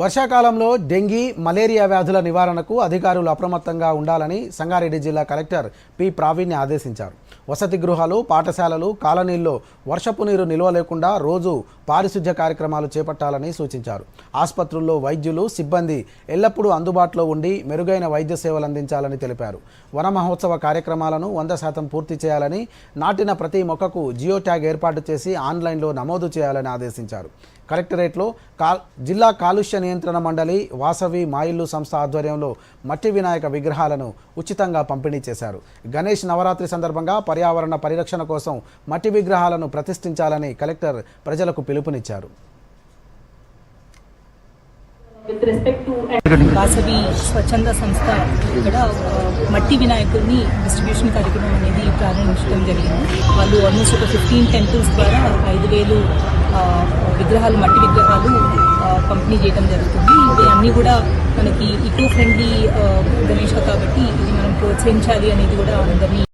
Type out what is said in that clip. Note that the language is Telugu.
వర్షాకాలంలో డెంగీ మలేరియా వ్యాధుల నివారణకు అధికారులు అప్రమత్తంగా ఉండాలని సంగారెడ్డి జిల్లా కలెక్టర్ పి. ప్రావీణ్య ఆదేశించారు. వసతి గృహాలు పాఠశాలలు కాలనీల్లో వర్షపు నీరు నిల్వ లేకుండా రోజు పారిశుధ్య కార్యక్రమాలు చేపట్టాలని సూచించారు. ఆసుపత్రుల్లో వైద్యులు సిబ్బంది ఎల్లప్పుడూ అందుబాటులో ఉండి మెరుగైన వైద్య సేవలు అందించాలని తెలిపారు. వన మహోత్సవ కార్యక్రమాలను వంద శాతం పూర్తి చేయాలని నాటిన ప్రతి మొక్కకు జియో ట్యాగ్ ఏర్పాటు చేసి ఆన్లైన్లో నమోదు చేయాలని ఆదేశించారు. కలెక్టరేట్లో కా జిల్లా కాలుష్య నియంత్రణ మండలి వాసవి మాయిల్లు సంస్థ ఆధ్వర్యంలో మట్టి వినాయక విగ్రహాలను ఉచితంగా పంపిణీ చేశారు. గణేష్ నవరాత్రి సందర్భంగా పర్యావరణ పరిరక్షణ కోసం మట్టి విగ్రహాలను ప్రతిష్ఠించాలని కలెక్టర్ ప్రజలకు పిలుపునిచ్చారు. With వాసవి స్వచ్ఛంద సంస్థ ఇక్కడ మట్టి వినాయకుడిని డిస్ట్రిబ్యూషన్ కార్యక్రమం అనేది ప్రారంభించడం జరిగింది. వాళ్ళు ఆల్మోస్ట్ ఒక ఫిఫ్టీన్ టెంపుల్స్ ద్వారా ఐదు వేలు విగ్రహాలు మట్టి విగ్రహాలు ఆ, పంపిణీ చేయడం జరుగుతుంది. ఇవి అన్నీ కూడా మనకి ఇకో ఫ్రెండ్లీ గణేష్ కాబట్టి ఇది మనం ప్రోత్సహించాలి అనేది కూడా అందరినీ